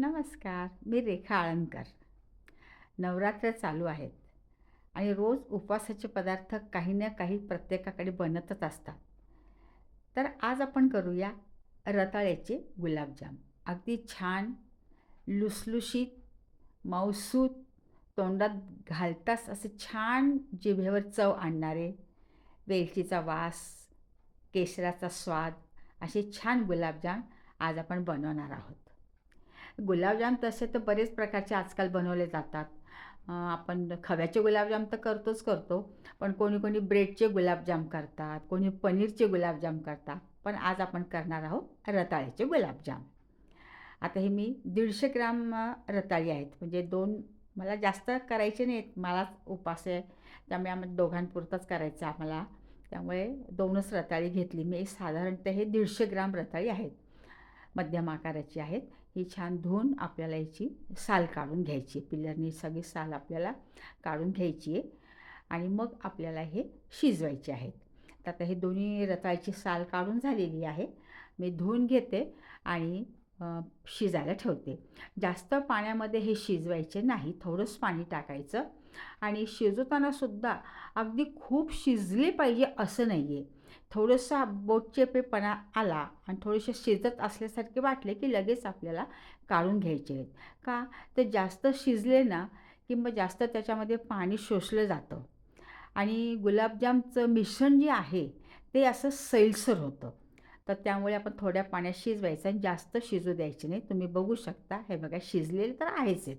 नमस्कार मी रेखा आळंदकर. नवरात्र चालू आहेत आणि रोज उपवासाचे पदार्थ काही ना काही प्रत्येकाकडे बनतच असतात. तर आज आपण करूया रताळ्याचे गुलाबजाम. अगदी छान लुसलुशीत मौसूत तोंडात घालताच असे छान जिभेवर चव आणणारे वेलचीचा वास केशराचा स्वाद असे छान गुलाबजाम आज आपण बनवणार आहोत. गुलाबजाम तसे तर बरेच प्रकारचे आजकाल बनवले जातात. आपण खव्याचे गुलाबजाम तर करतोच करतो पण कोणी कोणी ब्रेडचे गुलाबजाम करतात कोणी पनीरचे गुलाबजाम करतात पण आज आपण करणार आहोत रताळ्याचे गुलाबजाम. आता हे मी दीडशे ग्राम रताळी आहेत म्हणजे दोन मला जास्त करायचे नाहीत मलाच उपास आहे त्यामुळे आम्हाला दोघांपुरतंच करायचं आम्हाला. त्यामुळे दोनच रताळी घेतली मी साधारणतः हे दीडशे ग्राम रताळी आहेत मध्यम आकाराची आहेत. ही छान धुवून आपल्याला याची साल काढून घ्यायची पिलरनी सगळी साल आपल्याला काढून घ्यायची आहे. आणि मग आपल्याला हे शिजवायचे आहेत. तर आता हे दोन्ही रताळीची साल काढून झालेली आहे. मी धुवून घेते आणि शिजायला ठेवते. जास्त पाण्यामध्ये हे शिजवायचे नाही. थोडंच पाणी टाकायचं. आणि शिजवताना सुद्धा अगदी खूप शिजले पाहिजे असं नाही आहे थोडंसं बोटचेपेपणा आला आणि थोडेसे शिजत असल्यासारखे वाटले की लगेच आपल्याला काढून घ्यायचे आहेत. का? तर जास्त शिजले ना की मग जास्त त्याच्यामध्ये पाणी शोषलं जातं. आणि गुलाबजामचं मिश्रण जे आहे ते असं सैलसर होतं. तर त्यामुळे आपण थोड्या पाण्यात शिजवायचं आणि जास्त शिजू द्यायचे नाही. तुम्ही बघू शकता हे बघा शिजलेले तर आहेच आहेत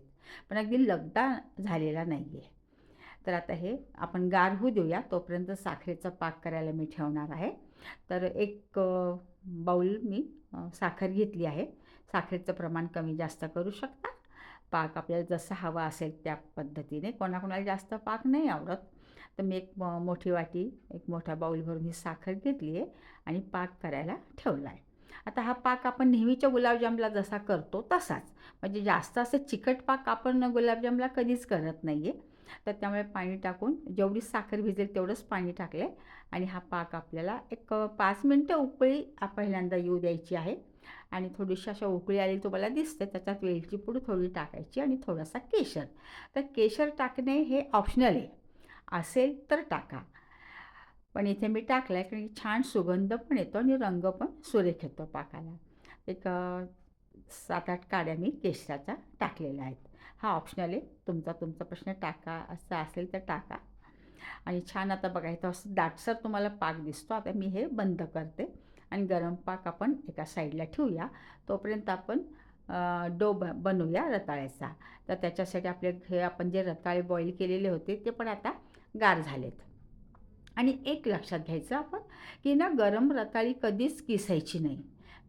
पण अगदी लगदा झालेला नाही आहे तर आता हे आपण गार होऊ देऊया. तोपर्यंत साखरेचा पाक करायला मी ठेवणार आहे. तर एक बाऊल मी साखर घेतली आहे. साखरेचं प्रमाण कमी जास्त करू शकता. पाक आपल्याला जसा हवा असेल त्या पद्धतीने. कोणाकोणाला जास्त पाक नाही आवडत. तर मी एक म- मोठी वाटी एक मोठा बाऊल भरून ही साखर घेतली आहे आणि पाक करायला ठेवला आहे आता हा पाक आपण नेहमीच्या गुलाबजामला जसा करतो तसाच. म्हणजे जास्त असं चिकट पाक आपण गुलाबजामला कधीच करत नाही आहे तर त्यामुळे पाणी टाकून जेवढी साखर भिजेल तेवढंच पाणी टाकले. आणि हा पाक आपल्याला एक पाच मिनटं उकळी पहिल्यांदा येऊ द्यायची आहे. आणि थोडीशी अशा उकळी आली तुम्हाला दिसते त्याच्यात वेलची पूड थोडी टाकायची आणि थोडासा केशर. तर केशर टाकणे हे ऑप्शनल आहे. असेल तर टाका. पण इथे मी टाकलं आहे कारण की छान सुगंध पण येतो आणि रंग पण सुरेख येतो पाकाला. एक सात आठ काड्या मी केशराच्या टाकलेल्या आहेत. हा ऑप्शनल आहे तुमचा तुमचा प्रश्न टाका. असं असेल तर टाका. आणि छान आता बघा इथं असं दाटसर तुम्हाला पाक दिसतो. आता मी हे बंद करते. आणि गरम पाक आपण एका साईडला ठेवूया. तोपर्यंत आपण डो ब बनवूया रताळ्याचा. तर त्याच्यासाठी आपले हे आपण जे रताळे बॉईल केलेले होते ते पण आता गार झालेत. आणि एक लक्षात घ्यायचं आपण की ना गरम रताळी कधीच किसायची नाही.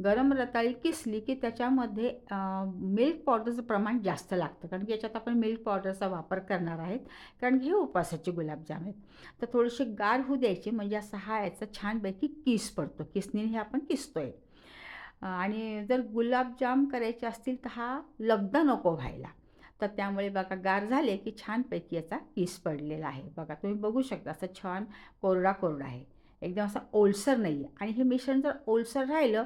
गरम रताळी किसली की त्याच्यामध्ये मिल्क पावडरचं प्रमाण जास्त लागतं. कारण की याच्यात आपण मिल्क पावडरचा वापर करणार आहेत. कारण की हे उपासाचे गुलाबजाम आहेत. तर थोडेसे गार होऊ द्यायचे. म्हणजे असा हा याचा छानपैकी किस पडतो. किसनीने हे आपण किसतोय. आहे आणि जर गुलाबजाम करायचे असतील तर हा लगदा नको व्हायला. तर त्यामुळे बघा गार झाले की छानपैकी याचा किस पडलेला आहे. बघा तुम्ही बघू शकता. असं छान कोरडा कोरडा आहे. एकदम असा ओलसर नाही आहे आणि हे मिश्रण जर ओलसर राहिलं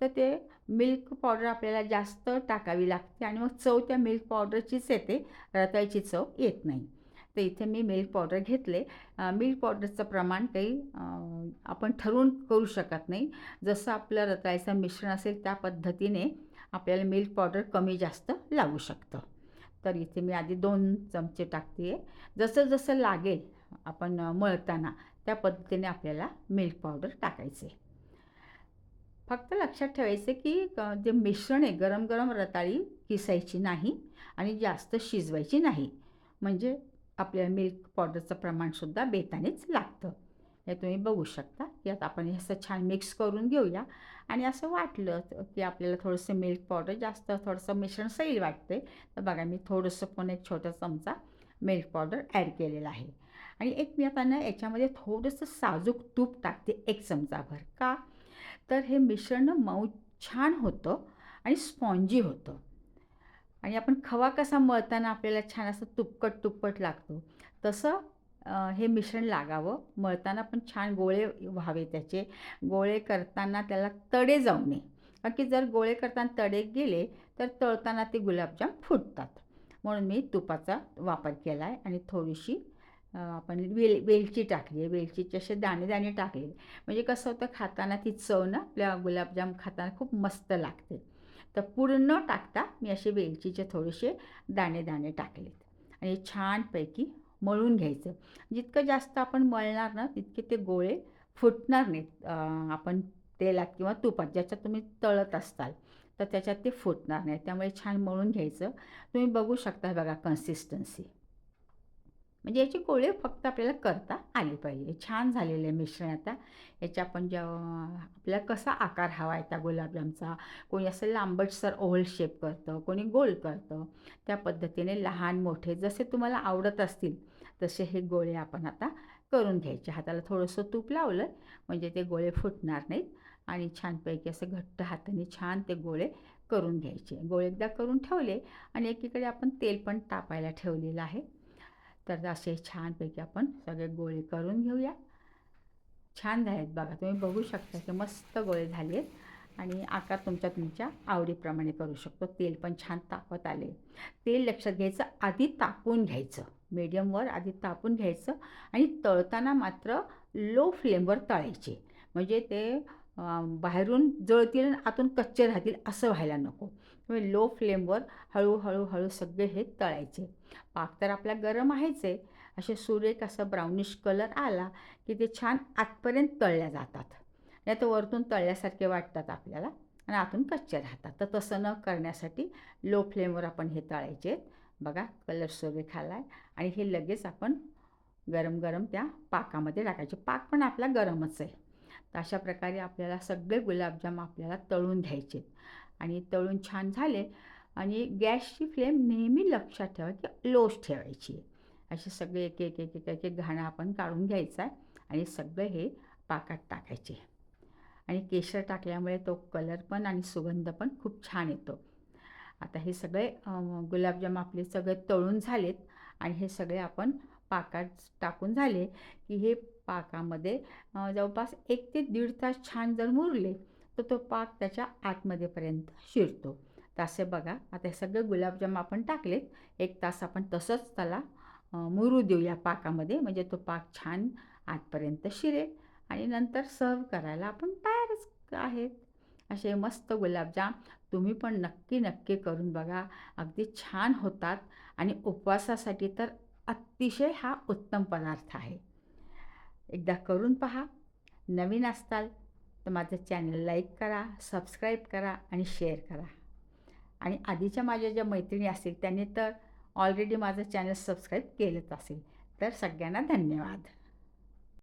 तर ते मिल्क पावडर आपल्याला जास्त टाकावी लागते आणि मग चव त्या मिल्क पावडरचीच येते रताळीची चव येत नाही. तर इथे मी मिल्क पावडर घेतले. मिल्क पावडरचं प्रमाण काही आपण ठरवून करू शकत नाही. जसं आपलं रताळीचं मिश्रण असेल त्या पद्धतीने आपल्याला मिल्क पावडर कमी जास्त लागू शकतं. तर इथे मी आधी दोन चमचे टाकते आहे जसं जसं लागेल आपण मळताना त्या पद्धतीने आपल्याला मिल्क पावडर टाकायचे. फक्त लक्षात ठेवायचे की जे मिश्रण आहे गरम गरम रताळी किसायची नाही आणि जास्त शिजवायची नाही. म्हणजे आपल्याला मिल्क पावडरचं प्रमाणसुद्धा बेतानेच लागतं. हे तुम्ही बघू शकता. की आता आपण हे असं छान मिक्स करून घेऊया. आणि असं वाटलं की आपल्याला थोडंसं मिल्क पावडर जास्त थोडंसं मिश्रण सैल वाटते तर बघा मी थोडंसं पण एक छोटा चमचा मिल्क पावडर ॲड केलेला आहे. आणि एक मी आता ना याच्यामध्ये थोडंसं साजूक तूप टाकते एक चमचाभर. का? तर हे मिश्रण मऊ छान होतं आणि स्पॉन्जी होतं. आणि आपण खवा कसा मळताना आपल्याला छान असं तुपकट तुपकट लागतो. तसं हे मिश्रण लागावं. मळताना पण छान गोळे व्हावे त्याचे. गोळे करताना त्याला तडे जाऊ नये. कारण की जर गोळे करताना तडे गेले तर तळताना ते गुलाबजाम फुटतात. म्हणून मी तुपाचा वापर केला आहे आणि थोडीशी आपण वेल वेलची टाकली आहे. वेलचीचे असे दाणे दाणे टाकले म्हणजे कसं होतं खाताना ती चव ना आपल्या गुलाबजाम खाताना खूप मस्त लागते. तर पूर्ण न टाकता मी असे वेलचीचे थोडेसे दाणे दाणे टाकलेत. आणि छानपैकी मळून घ्यायचं. जितकं जास्त आपण मळणार ना तितके ते गोळे फुटणार नाहीत. आपण तेलात किंवा तुपात ज्याच्यात तुम्ही तळत असताल तर त्याच्यात ते फुटणार नाही. त्यामुळे छान मळून घ्यायचं. तुम्ही बघू शकता बघा कन्सिस्टन्सी म्हणजे याची गोळे फक्त आपल्याला करता आली पाहिजे. छान झालेलं आहे मिश्रण आता. याच्या आपण जेव्हा आपल्याला कसा आकार हवा आहे त्या गुलाबजामचा. कोणी असं लांबटसर ओव्हल शेप करतं कोणी गोल करतं. त्या पद्धतीने लहान मोठे जसे तुम्हाला आवडत असतील तसे हे गोळे आपण आता करून घ्यायचे. हाताला थोडंसं तूप लावलं म्हणजे ते गोळे फुटणार नाहीत. आणि छानपैकी असं घट्ट हाताने छान ते गोळे करून घ्यायचे. गोळे एकदा करून ठेवले आणि एकीकडे आपण तेल पण तापायला ठेवलेलं आहे. तर असे छानपैकी आपण सगळे गोळे करून घेऊया. छान झालेत बघा तुम्ही बघू शकता की मस्त गोळे झाले आहेत आणि आकार तुमच्या तुमच्या आवडीप्रमाणे करू शकतो. तेल पण छान तापत आले. तेल लक्षात घ्यायचं आधी तापून घ्यायचं. मीडियमवर आधी तापून घ्यायचं आणि तळताना मात्र लो फ्लेमवर तळायचे. म्हणजे ते बाहेरून जळतील आतून कच्चे राहतील असं व्हायला नको. त्यामुळे लो फ्लेमवर हळूहळू हळू सगळे हे तळायचे. पाक तर आपला गरम आहेच आहे. असे सुरेख असं ब्राउनिश कलर आला की ते छान आतपर्यंत तळल्या जातात. नाही तर वरतून तळल्यासारखे वाटतात आपल्याला आणि आतून कच्चे राहतात. तर तसं न करण्यासाठी लो फ्लेमवर आपण हे तळायचे. बघा कलर सुरेख आला आहे आणि हे लगेच आपण गरम गरम त्या पाकामध्ये टाकायचे. पाक पण आपला गरमच आहे. तर अशा प्रकारे आपल्याला सगळे गुलाबजाम आपल्याला तळून घ्यायचे. आणि तळून छान झाले. आणि गॅसची फ्लेम नेहमी लक्षात ठेवा की लोच ठेवायची असे सगळे एक एक एक एक एक घाणं आपण काढून घ्यायचं आहे आणि सगळं हे पाकात टाकायचे आणि केशर टाकल्यामुळे तो कलर पण आणि सुगंध पण खूप छान येतो. आता हे सगळे गुलाबजाम आपले सगळे तळून झालेत आणि हे सगळे आपण पाकात टाकून झाले की हे पाकामध्ये जवळपास एक ते दीड तास छान जर मुरले तर तो पाक त्याच्या आतमध्येपर्यंत शिरतो. तसे बघा आता हे सगळे गुलाबजाम आपण टाकलेत. एक तास आपण तसंच त्याला मुरू देऊ या पाकामध्ये. म्हणजे तो पाक छान आतपर्यंत शिरेल आणि नंतर सर्व करायला आपण तयारच आहेत. असे मस्त गुलाबजाम तुम्ही पण नक्की नक्की करून बघा. अगदी छान होतात आणि उपवासासाठी तर अतिशय हा उत्तम पदार्थ आहे. एकदा करून पहा. नवीन असताल तर माझं चॅनल लाईक करा सबस्क्राईब करा आणि शेअर करा. आणि आधीच्या माझ्या ज्या मैत्रिणी असतील त्यांनी तर ऑलरेडी माझं चॅनल सबस्क्राईब केलंच असेल. तर सगळ्यांना धन्यवाद.